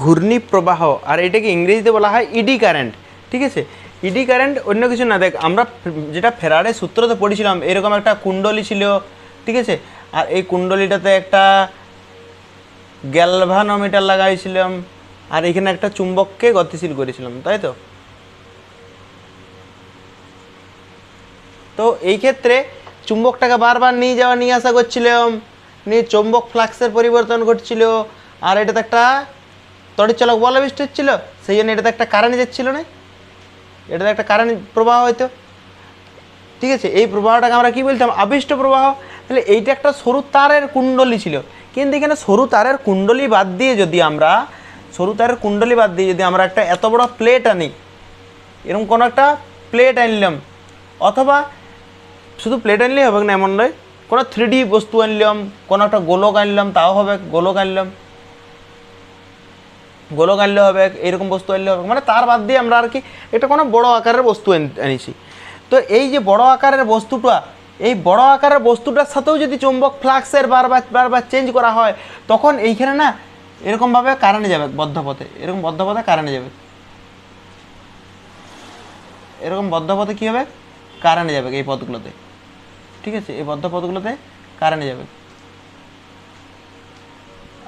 ঘূর্ণি প্রবাহ, আর এটাকে ইংরেজিতে বলা হয় ইডি কারেন্ট ঠিক আছে? ইডি কারেন্ট অন্য কিছু না, দেখ, আমরা যেটা ফেরারের সূত্রতে পড়েছিলাম, এরকম একটা কুণ্ডলী ছিল, ঠিক আছে? আর এই কুণ্ডলীটাতে একটা গ্যালভানোমিটার লাগাইছিলাম, আর এখানে একটা চুম্বককে গতিশীল করেছিলাম, তাই তো? তো এই ক্ষেত্রে চুম্বকটাকে বারবার নিয়ে যাওয়া নিয়ে আসা করছিলাম, নিয়ে চুম্বক ফ্লাক্সের পরিবর্তন ঘটছিল, আর এটাতে একটা তড়িৎচলক বল বৃষ্টি হচ্ছিল সেই জন্য এটাতে একটা কারেন্ট যাচ্ছিল না। এটাতে একটা কারেন্ট প্রবাহ হয়তো ঠিক আছে, এই প্রবাহটাকে আমরা কী বলতাম? আবিষ্ট প্রবাহ। তাহলে এইটা একটা সরু তারের কুণ্ডলী ছিল। কিন্তু এখানে সরু তারের কুণ্ডলী বাদ দিয়ে যদি আমরা, সরু তারের কুণ্ডলী বাদ দিয়ে যদি আমরা একটা এত বড় প্লেট আনি, এরকম কোনো একটা প্লেট আনলাম, অথবা শুধু প্লেট আনলেই হবে না, এমন নয়, কোনো থ্রি ডি বস্তু আনলাম, কোনো একটা গোলক আনলাম, তাও হবে গোলক আনলাম। গোলক আনলে হবে, এরকম বস্তু আনলে হবে। মানে তার বাদ দিয়ে আমরা আর কি, এটা কোনো বড় আকারের বস্তু আন- আনিছি। তো এই যে বড় আকারের বস্তুটা, এই বড় আকারের বস্তুটার সাথেও যদি চুম্বক ফ্লাক্সের বারবার বারবার চেঞ্জ করা হয়, তখন এইখানে না এরকমভাবে কারেন্ট যাবে, বদ্ধপথে। এরকম বদ্ধপথে কারেন্ট যাবে। এরকম বদ্ধপথে কী হবে? কারেন্ট যাবে এই পথগুলোতে ঠিক আছে? এই বদ্ধ পথগুলোতে কারেন্ট যাবে।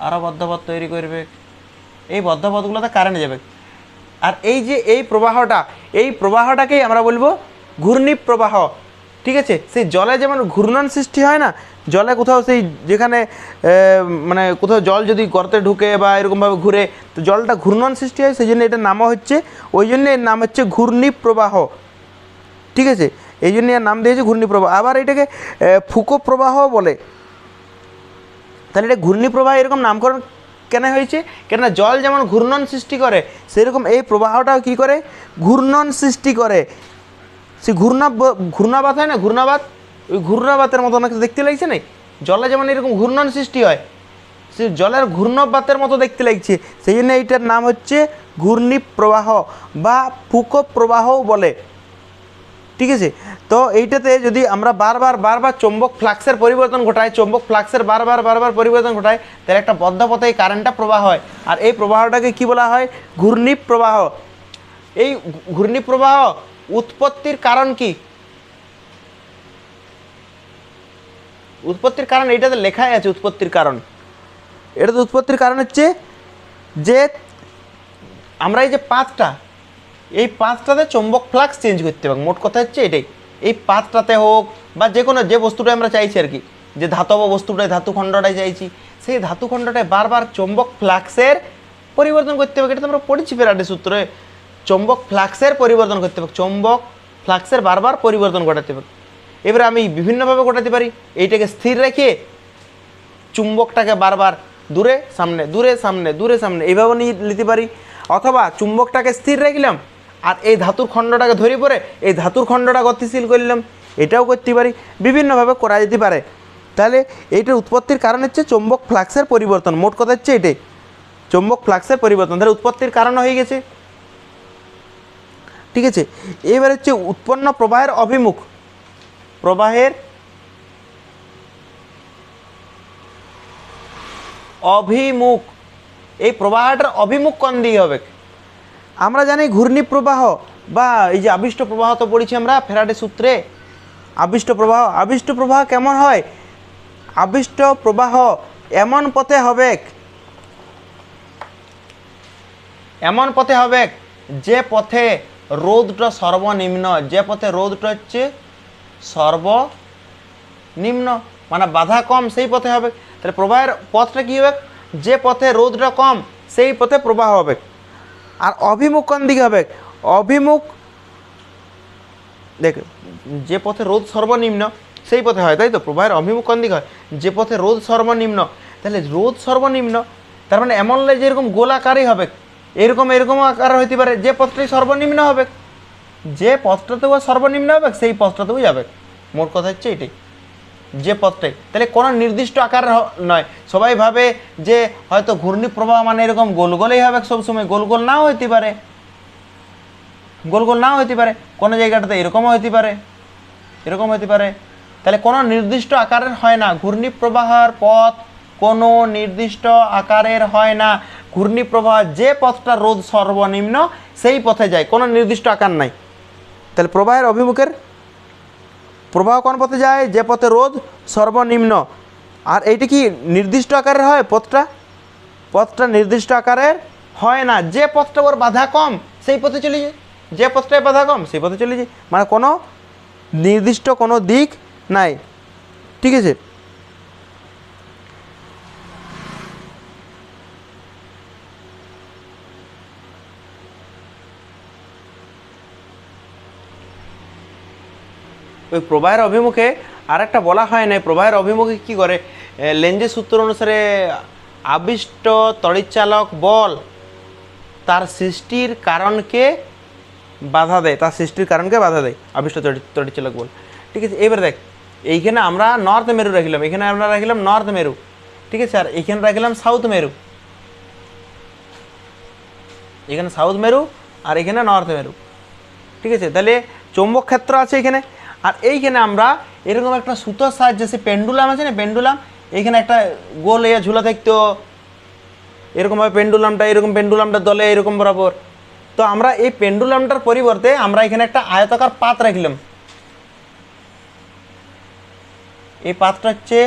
আরও বদ্ধপথ তৈরি করবে। এই বদ্ধ পথগুলোতে কারেন্ট যাবে। আর এই যে এই প্রবাহটা, এই প্রবাহটাকেই আমরা বলব ঘূর্ণি প্রবাহ ঠিক আছে? সেই জলে যেমন ঘূর্ণন সৃষ্টি হয় না, জলে কোথাও সেই যেখানে মানে কোথাও জল যদি গর্তে ঢুকে বা এরকমভাবে ঘুরে, তো জলটা ঘূর্ণন সৃষ্টি হয়, সেই জন্য এটার নামও হচ্ছে, ওই জন্য এর নাম হচ্ছে ঘূর্ণি প্রবাহ ঠিক আছে? এই জন্য এর নাম দিয়েছে ঘূর্ণি প্রবাহ আবার এটাকে ফুকো প্রবাহ বলে। তাহলে এটা ঘূর্ণি প্রবাহ এরকম নামকরণ কেন হয়েছে? কেননা জল যেমন ঘূর্ণন সৃষ্টি করে, সেরকম এই প্রবাহটাও কি করে? ঘূর্ণন সৃষ্টি করে। সে ঘূর্ণা ঘূর্ণাবাত হয় না? ঘূর্ণাবাত? ওই ঘূর্ণাবাতের মতো অনেক দেখতে লাগছে না জলে যেমন এরকম ঘূর্ণন সৃষ্টি হয়, সে জলের ঘূর্ণবাতের মতো দেখতে লাগছে। সেই জন্য এইটার নাম হচ্ছে ঘূর্ণি প্রবাহ বা ফুকো প্রবাহও বলে। ঠিক আছে? তো এইটাতে যদি আমরা বারবার বারবার চৌম্বক ফ্লাক্সের পরিবর্তন ঘটাই, চৌম্বক ফ্লাক্সের বারবার বারবার পরিবর্তন ঘটায় তাহলে একটা বদ্ধপথে এই কারেন্টটা প্রবাহ হয়। আর এই প্রবাহটাকে কি বলা হয়? ঘূর্ণি প্রবাহ। এই ঘূর্ণি প্রবাহ উৎপত্তির কারণ কি? উৎপত্তির কারণ এইটাতে লেখাই আছে উৎপত্তির কারণ। এটাতে উৎপত্তির কারণ হচ্ছে যে আমরা এই যে পাতটা এই পাঁচটাতে চৌম্বক ফ্লাক্স চেঞ্জ করতে হবে। মোট কথা হচ্ছে এটাই। এই পাঁচটাতে হোক বা যে কোনো যে বস্তুটা আমরা চাইছি আর কি, যে ধাতব বস্তুটায়, ধাতু খণ্ডটাই চাইছি, সেই ধাতু খণ্ডটায় বারবার চৌম্বক ফ্লাক্সের পরিবর্তন করতে হবে। এটা তো আমরা পড়েছি ফেরাডে সূত্রে। চৌম্বক ফ্লাক্সের পরিবর্তন করতে হবে। চৌম্বক ফ্লাক্সের বারবার পরিবর্তন ঘটাতে হবে। এবারে আমি বিভিন্নভাবে ঘটাতে পারি। এইটাকে স্থির রেখে চুম্বকটাকে বারবার দূরে, সামনে দূরে সামনে দূরে, সামনে, এইভাবে নিয়ে নিতে পারি। অথবা চুম্বকটাকে স্থির রাখলাম আর এই ধাতুর খণ্ডটাকে ধরে পরে এই ধাতুর খণ্ডটা গতিশীল করলাম, এটাও করতে পারি, বিভিন্নভাবে করা যেতে পারে। তাহলে এইটার উৎপত্তির কারণ হচ্ছে চৌম্বক ফ্লাক্সের পরিবর্তন। মোট কথা হচ্ছে এটাই। চৌম্বক ফ্লাক্সের পরিবর্তন। তাহলে উৎপত্তির কারণ হয়ে গেছে। ঠিক আছে? এবার হচ্ছে উৎপন্ন প্রবাহের অভিমুখ। প্রবাহের অভিমুখ। এই প্রবাহটার অভিমুখ কোন দিকে হবে? আমরা জানি ঘূর্ণি প্রবাহ বা এই যে আবিষ্ট প্রবাহ তো পড়েছি আমরা ফেরাডে সূত্রে। আবিষ্ট প্রবাহ আবিষ্ট প্রবাহ কেমন হয়? আবিষ্ট প্রবাহ এমন পথে হবে, এমন পথে হবে, যে পথে রোদটা সর্বনিম্ন, যে পথে রোদটা হচ্ছে সর্বনিম্ন মানে বাধা কম, সেই পথে হবে। তাহলে প্রবাহের পথটা কী হবে? যে পথে রোদটা কম, সেই পথে প্রবাহ হবে। আর অভিমুখ কোন দিকে হবে? অভিমুখ, দেখ, যে পথে রোদ সর্বনিম্ন, সেই পথে হয়, তাই তো প্রবাহের অভিমুখ কোন দিকে হয়? যে পথে রোদ সর্বনিম্ন, তাহলে রোদ সর্বনিম্ন, তার মানে এমন নয় যে এরকম গোলাকারই হবে, এরকম এরকম আকার হইতে পারে, যে পথটাই সর্বনিম্ন হবে, যে পথটাতেও সর্বনিম্ন হবে, সেই পথটাতেও যাবে। মোট কথা হচ্ছে এটাই। যে পথটাই তাহলে কোনো নির্দিষ্ট আকার নয়। সবাই ভাবে যে হয়তো ঘূর্ণি প্রবাহ মানে এরকম গোল গোলেই হবে সবসময়। গোল গোল নাও হইতে পারে। গোল গোল নাও হইতে পারে। কোনো জায়গাটাতে এরকমও হইতে পারে। এরকম হইতে পারে। তাহলে কোনো নির্দিষ্ট আকারের হয় না। ঘূর্ণি প্রবাহের পথ কোনো নির্দিষ্ট আকারের হয় না। ঘূর্ণিপ্রবাহ যে পথটা রোধ সর্বনিম্ন, সেই পথে যায়। কোনো নির্দিষ্ট আকার নাই। তাহলে প্রবাহের অভিমুখের প্রবাহ কোন পথে যায়? যে পথে রোধ সর্বনিম্ন। আর এইটি কি নির্দিষ্ট আকারের হয় পথটা? পথটা নির্দিষ্ট আকারের হয় না। যে পথটা ওর বাধা কম, সেই পথে চলে যায়। যে পথটায় বাধা কম, সেই পথে চলে যায়। মানে কোনো নির্দিষ্ট কোনো দিক নাই। ঠিক আছে? ওই প্রবাহের অভিমুখে আর একটা বলা হয় না প্রবাহের অভিমুখে কি করে? লেঞ্জের সূত্র অনুসারে আবিষ্ট তড়িৎচালক বল তার সৃষ্টির কারণকে বাধা দেয়, তার সৃষ্টির কারণকে বাধা দেয়, আবিষ্ট তড়ি- তড়িৎচালক বল। ঠিক আছে, এবার দেখ, এইখানে আমরা নর্থ মেরু রাখলাম, এখানে আমরা রাখলাম নর্থ মেরু। ঠিক আছে, আর এখানে রাখলাম সাউথ মেরু। এখানে সাউথ মেরু আর এখানে নর্থ মেরু। ঠিক আছে, তাহলে চৌম্বক ক্ষেত্র আছে এখানে। আর এইখানে আমরা এরকম একটা সুতোর সাহায্যে সে পেন্ডুলাম আছে না, পেন্ডুলাম, এইখানে একটা গোল ইয়ে ঝুলা থাকতো। এরকমভাবে পেন্ডুলামটা, এরকম পেন্ডুলামটা দলে, এরকম বরাবর। তো আমরা এই পেন্ডুলামটার পরিবর্তে আমরা এখানে একটা আয়তাকার পাত রাখলাম। এই পাতটা হচ্ছে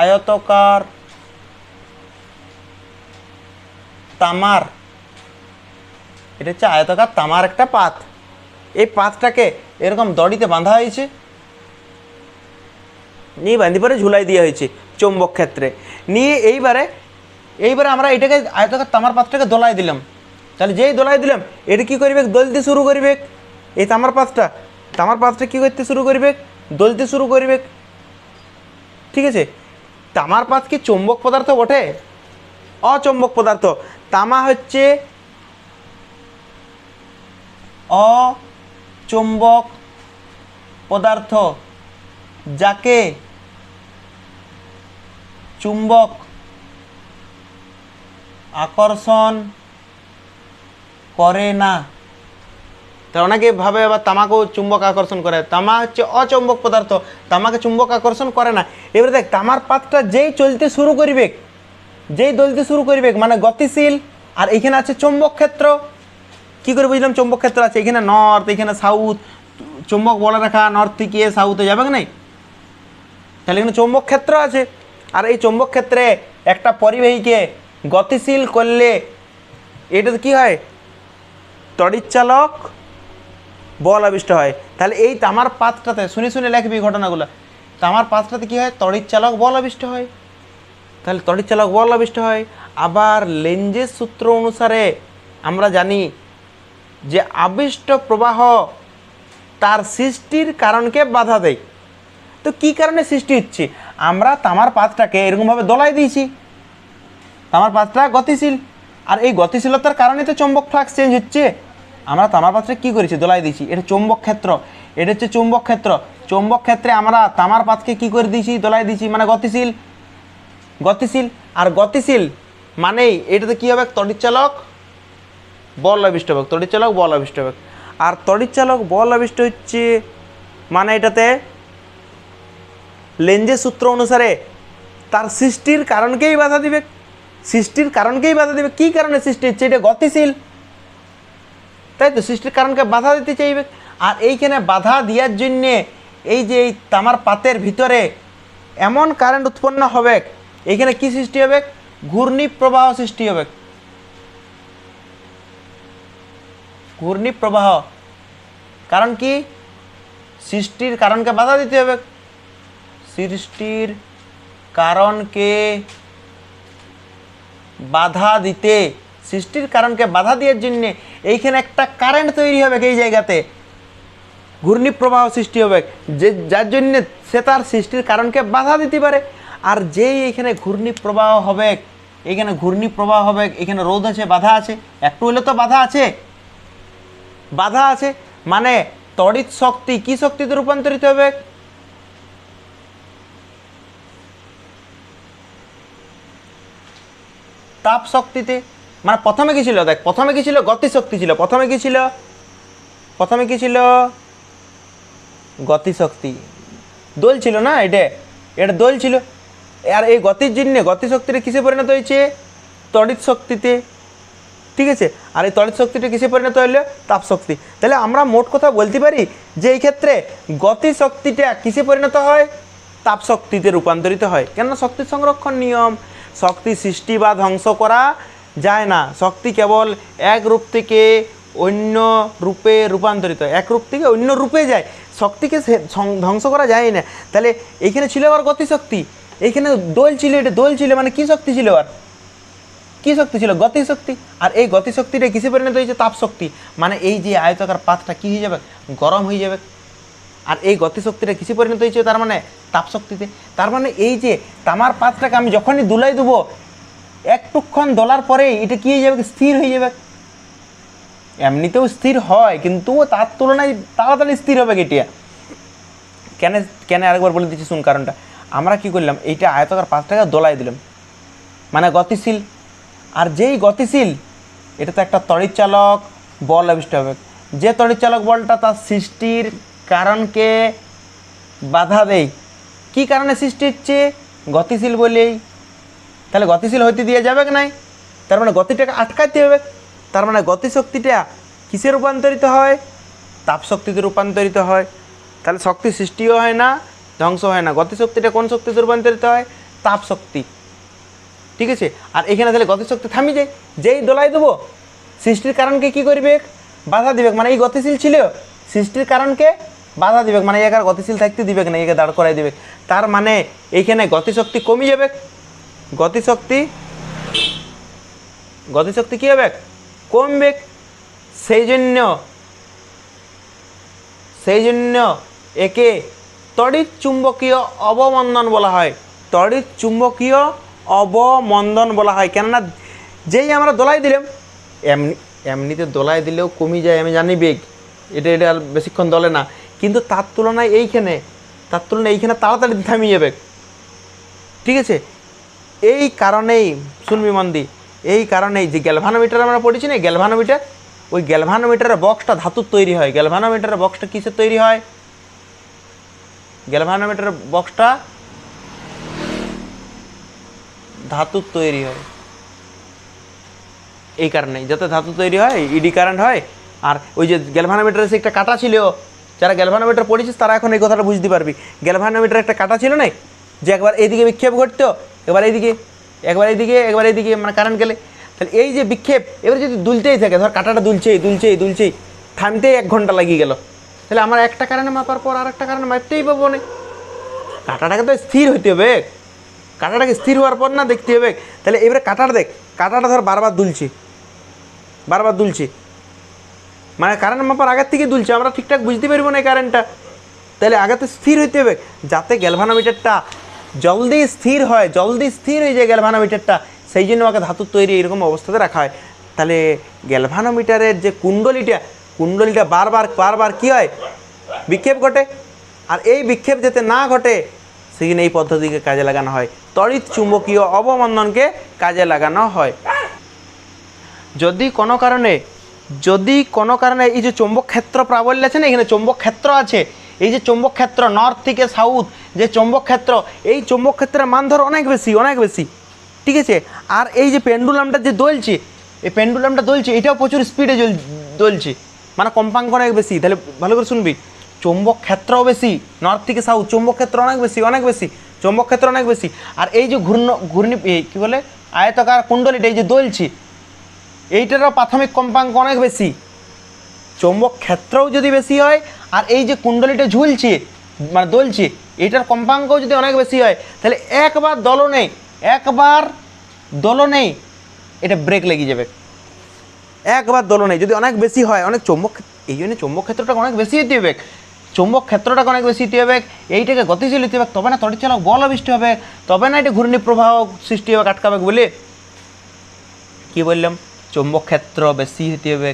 আয়তকার তামার। এটা হচ্ছে আয়তাকার তামার একটা পাত। এই পাতটাকে এরকম দড়িতে বাঁধা হয়েছে। নিয়ে বাঁধি পরে ঝুলাই দেওয়া হয়েছে চৌম্বক ক্ষেত্রে। নিয়ে এইবারে এইবারে আমরা এটাকে আয়তাকার তামার পাতটাকে দোলাই দিলাম। তাহলে যেই দোলাই দিলাম, এটা কী করবে? দলতে শুরু করবে। এই তামার পাতটা তামার পাতটা কী করতে শুরু করবে? দলতে শুরু করবে। ঠিক আছে? তামার পাত কি চৌম্বক পদার্থ বটে? অচৌম্বক পদার্থ। তামা হচ্ছে অচুম্বক পদার্থ যাকে চুম্বক আকর্ষণ করে না। তো অনেকে ভাবে আবার তামাকেও চুম্বক আকর্ষণ করে। তামা হচ্ছে অচুম্বক পদার্থ। তামাকে চুম্বক আকর্ষণ করে না। এবারে দেখ, তামার পাতটা যেই চলতে শুরু করবে, যেই দলতে শুরু করবে মানে গতিশীল, আর এখানে আছে চৌম্বক ক্ষেত্র। কি করে বুঝলাম? চৌম্বক ক্ষেত্র আছে। এখানে নর্থ এখানে সাউথ চৌম্বক বলে রাখা নর্থ থেকে সাউথে যাবে কি নাই? তাহলে এখানে চৌম্বক ক্ষেত্র আছে। আর এই চৌম্বক ক্ষেত্রে একটা পরিবাহীকে গতিশীল করলে এটাতে কি হয়? তড়িৎচালক বল আবিষ্ট হয়। তাহলে এই তামার পাতটাতে, শুনে শুনে লেখবি ঘটনাগুলো। তামার পাতটাতে কি হয়? তড়িৎচালক বল আবিষ্ট হয়। তাহলে তড়িৎচালক বল আবিষ্ট হয়। আবার লেঞ্জের সূত্র অনুসারে আমরা জানি যে আবিষ্ট প্রবাহ তার সৃষ্টির কারণকে বাধা দেয়। তো কি কারণে সৃষ্টি হচ্ছে? আমরা তামার পাতটাকে এরকমভাবে দলাই দিয়েছি। তামার পাতটা গতিশীল। আর এই গতিশীলতার কারণে তো চৌম্বক ফ্লাক্স চেঞ্জ হচ্ছে। আমরা তামার পাত্রে কি করেছি? দোলাই দিয়েছি। এটা চৌম্বক ক্ষেত্র। এটা হচ্ছে চৌম্বক ক্ষেত্র। চৌম্বক ক্ষেত্রে আমরা তামার পাতকে কি করে দিয়েছি? দোলাই দিয়েছি। মানে গতিশীল। গতিশীল। আর গতিশীল মানেই এটাতে কী হবে? তড়িৎচালক বল আবিষ্ট তড়িৎচালক বল আবিষ্ট আর তড়িৎচালক বল আবিষ্ট হচ্ছে মানে এটাতে লেঞ্জের সূত্র অনুসারে তার সৃষ্টির কারণকেই বাধা দিবে। সৃষ্টির কারণকেই বাধা দিবে। কী কারণে সৃষ্টি হচ্ছে? এটা গতিশীল। তাই তো? সৃষ্টির কারণকে বাধা দিতে চাইবে। আর এইখানে বাধা দেওয়ার জন্যে এই যে এই তামার পাতের ভিতরে এমন কারেন্ট উৎপন্ন হবে, এইখানে কি সৃষ্টি হবে? ঘূর্ণি প্রবাহ সৃষ্টি হবে। ঘূর্ণি প্রবাহ কারণ কি? সৃষ্টির কারণকে বাধা দিতে হবে। সৃষ্টির কারণকে বাধা দিতে, সৃষ্টির কারণকে বাধা দেওয়ার জন্যে এইখানে একটা কারেন্ট তৈরি হবে এই জায়গাতে। ঘূর্ণি প্রবাহ সৃষ্টি হবে। যে, যার জন্যে সে তার সৃষ্টির কারণকে বাধা দিতে পারে। আর যেই এখানে ঘূর্ণিপ্রবাহ হবে, এখানে ঘূর্ণি প্রবাহ হবে, এখানে রোদ আছে, বাধা আছে, একটু হলে তো বাধা আছে। বাধা আছে। মানে তড়িৎ শক্তি কি শক্তিতে রূপান্তরিত হবে? তাপ শক্তিতে। মানে প্রথমে কি ছিল? দেখ, প্রথমে কি ছিল? গতিশক্তি ছিল। প্রথমে কি ছিল? প্রথমে কি ছিল? গতিশক্তি দোল ছিল না এটা? এটা দোল ছিল। আর এই গতির জন্য গতিশক্তিটা কিসে পরিণত হয়েছে? তড়িৎ শক্তিতে। ঠিক আছে? আর এই তড়িৎ শক্তিটা কিসে পরিণত হলো তাপ শক্তি। তাহলে আমরা মোট কথা বলতে পারি যে এই ক্ষেত্রে গতি শক্তিটা কিসে পরিণত হয়? তাপ শক্তিতে রূপান্তরিত হয়। কেননা শক্তি সংরক্ষণ নিয়ম। শক্তি সৃষ্টি বা ধ্বংস করা যায় না। শক্তি কেবল এক রূপ থেকে অন্য রূপে রূপান্তরিত। এক রূপ থেকে অন্য রূপে যায়। শক্তিকে ধ্বংস করা যায় না। তাহলে এখানে ছিল আবার গতিশক্তি এখানে দোল ছিল, এটা দোল ছিল মানে কি শক্তি ছিল আর কি শক্তি ছিল? গতি শক্তি। আর এই গতি শক্তিটা কিসে পরিণত হয়েছে? তাপ শক্তি। মানে এই যে আয়তাকার পাতটা কি হয়ে যাবে? গরম হয়ে যাবে। আর এই গতি শক্তিটা কিসে পরিণত হয়েছে? তার মানে তাপ শক্তিতে। তার মানে এই যে তামার পাতটাকে আমি যখনই দুলাই দেবো একটুক্ষণ দোলার পরেই এটা কি হয়ে যাবে? স্থির হয়ে যাবে। এমনিতেও স্থির হয়, কিন্তু তার তুলনায় তাড়াতাড়ি স্থির হবে এটা কেন কেন আরেকবার বলে দিচ্ছি শুন কারণটা। আমরা কি করলাম? এইটা আয়তাকার পাতটাকে দোলাই দিলাম। মানে গতিশীল আর যেই গতিশীল, এটা তো একটা তড়িৎচালক বল আবিষ্ট হবে। যে তড়িৎচালক বলটা তার সৃষ্টির কারণকে বাধা দেয়। কি কারণে সৃষ্টি হচ্ছে? গতিশীল বলেই। তাহলে গতিশীল হইতে দিয়ে যাবে কি নাই? তার মানে গতিটাকে আটকাতে হবে। তার মানে গতিশক্তিটা কিসে রূপান্তরিত হয়? তাপ শক্তিতে রূপান্তরিত হয়। তাহলে শক্তি সৃষ্টিও হয় না ধ্বংস হয় না। গতিশক্তিটা কোন শক্তিতে রূপান্তরিত হয়? তাপ শক্তি ঠিক আছে? আর এখানে তাহলে গতিশক্তি থামি যায় যেই দোলাই দেবো, সৃষ্টির কারণকে কি করবে? বাধা দিবে মানে এই গতিশীল ছিল, সৃষ্টির কারণকে বাধা দিবে মানে একার গতিশীল থাকতে দিবে না, একে দাঁড় করাই দিবে তার মানে এইখানে গতিশক্তি কমে যাবে গতিশক্তি গতিশক্তি কী হবে কমবে। সেই জন্য সেই জন্য একে তড়িৎ চুম্বকীয় অবমন্দন বলা হয়। তড়িৎ চুম্বকীয় অবমন্দন বলা হয়। কেননা যেই আমরা দোলাই দিলাম, এমনি, এমনিতে দোলাই দিলেও কমে যায়, আমি জানি বেগ। এটা এটা বেশিক্ষণ দলে না। কিন্তু তার তুলনায় এইখানে, তার তুলনায় এইখানে তাড়াতাড়ি থামিয়ে যাবে ঠিক আছে? এই কারণেই শুনবি মন্দি, এই কারণেই যে গ্যালভানোমিটার আমরা পড়েছি না গ্যালভানোমিটার, ওই গ্যালভানোমিটারের বক্সটা ধাতুর তৈরি হয়। গ্যালভানোমিটারের বক্সটা কিসের তৈরি হয়? গ্যালভানোমিটারের বক্সটা ধাতুর তৈরি হয়। এই কারণেই। যাতে ধাতু তৈরি হয় ইডি কারেন্ট হয়, আর ওই যে গ্যালভানোমিটারের একটা কাটা ছিল, যারা গ্যালভানোমিটার পড়েছিস তারা এখন এই কথাটা বুঝতে পারবি। গ্যালভানোমিটার একটা কাটা ছিল না যে একবার এইদিকে বিক্ষেপ ঘটতো, একবার এইদিকে একবার এইদিকে একবার এইদিকে মানে কারেন্ট গেলে। তাহলে এই যে বিক্ষেপ, এবার যদি দুলতেই থাকে, ধর কাটাটা দুলছেই দুলছেই দুলছেই, থামতেই এক ঘণ্টা লাগিয়ে গেল। তাহলে আমার একটা কারণে মাপার পর আর একটা কারণে মাপতেই পাবো না। কাটাটাকে তো স্থির হইতে হবে। কাটাটাকে স্থির হওয়ার পর না দেখতে হবে। তাহলে এবারে কাটাটা দেখ, কাটাটা ধর বারবার দুলছে। বারবার দুলছে। মানে কারেন্ট মাপার আগের থেকে দুলছে, আমরা ঠিকঠাক বুঝতে পারব না এই কারেন্টটা তাহলে আগে তো স্থির হইতে হবে, যাতে গ্যালভানোমিটারটা জলদি স্থির হয়, জলদি স্থির হয়ে যায় গ্যালভানোমিটারটা সেই জন্য ওকে ধাতুর তৈরি এরকম অবস্থাতে রাখা হয়। তাহলে গ্যালভানোমিটারের যে কুণ্ডলিটা কুণ্ডলিটা বারবার বারবার কী হয়? বিক্ষেপ ঘটে। আর এই বিক্ষেপ যাতে না ঘটে সেখানে এই পদ্ধতিকে কাজে লাগানো হয়। তড়িৎ চুম্বকীয় অবমন্দনকে কাজে লাগানো হয়। যদি কোনো কারণে, যদি কোনো কারণে এই যে চৌম্বক ক্ষেত্র প্রাবল্য আছে না, এখানে চৌম্বক ক্ষেত্র আছে, এই যে চৌম্বক ক্ষেত্র নর্থ থেকে সাউথ যে চৌম্বক ক্ষেত্র, এই চৌম্বক ক্ষেত্রের মান ধর অনেক বেশি অনেক বেশি। ঠিক আছে? আর এই যে পেন্ডুলামটা যে দোলছে, এই পেন্ডুলামটা দোলছে, এটাও প্রচুর স্পিডে দোলছে। মানে কম্পাঙ্ক অনেক বেশি। তাহলে ভালো করে শুনবি। চৌম্বক ক্ষেত্রও বেশি নর্থ থেকে সাউথ চৌম্বক ক্ষেত্র অনেক বেশি অনেক বেশি, চৌম্বক ক্ষেত্র অনেক বেশি। আর এই যে ঘূর্ণ, ঘূর্ণি কী বলে, আয়তকার কুণ্ডলিটা এই যে দোলছে, এইটারও প্রাথমিক কম্পাঙ্ক অনেক বেশি। চৌম্বক ক্ষেত্রও যদি বেশি হয়, আর এই যে কুণ্ডলিটা ঝুলছে মানে দোলছে এইটার কম্পাঙ্কও যদি অনেক বেশি হয়, তাহলে একবার দলনে একবার দলনেই এটা ব্রেক লেগে যাবে। একবার দোলনে যদি অনেক বেশি হয়, অনেক চৌম্বক এই জন্য চৌম্বক ক্ষেত্রটা অনেক বেশি হবে চৌম্বক ক্ষেত্রটাকে অনেক বেশি হতে হবে, এইটাকে গতিশীল হতে হবে, তবে না তড়িৎচালক বল আবিষ্ট হবে, তবে না এটা ঘূর্ণি প্রবাহ সৃষ্টি হবে, আটকাবে বলে কি বললাম? চৌম্বক ক্ষেত্র বেশি হতে হবে,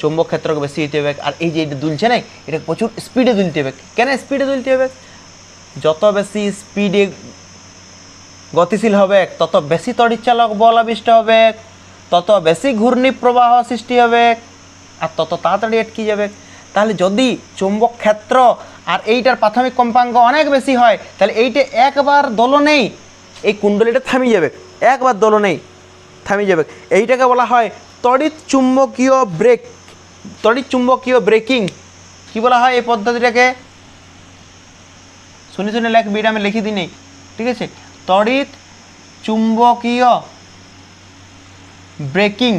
চৌম্বক ক্ষেত্রকে বেশি হতে হবে, আর এই যে এটা দুলছে না এটা প্রচুর স্পিডে দুলতে হবে। কেন স্পিডে দুলতে হবে? যত বেশি স্পিডে গতিশীল হবে, তত বেশি তড়িৎচালক বল আবিষ্ট হবে, তত বেশি ঘূর্ণি প্রবাহ সৃষ্টি হবে, আর তত তাড়াতাড়ি আটকে যাবে। তাহলে যদি চৌম্বক ক্ষেত্র আর এইটার প্রাথমিক কম্পাঙ্ক অনেক বেশি হয়, তাহলে এইটা একবার দোলনেই এই কুণ্ডলীটা থামিয়ে যাবে, একবার দোলনেই থামিয়ে যাবে। এইটাকে বলা হয় তড়িৎ চুম্বকীয় ব্রেক তড়িৎ চুম্বকীয় ব্রেকিং কি বলা হয় এই পদ্ধতিটাকে? শুনে শুনে লেখ বিটা আমি লিখে দিই ঠিক আছে? তড়িৎ চুম্বকীয় ব্রেকিং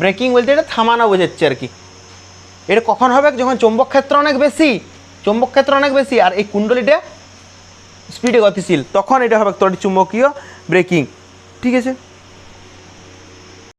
ব্রেকিং বলতে এটা থামানো বোঝাচ্ছে আর কি। এটা কখন হবে? যখন চৌম্বক ক্ষেত্র অনেক বেশি, চৌম্বক ক্ষেত্র অনেক বেশি, আর এই কুণ্ডলিটা স্পিডে গতিশীল, তখন এটা হবে তোর চুম্বকীয় ব্রেকিং ঠিক আছে?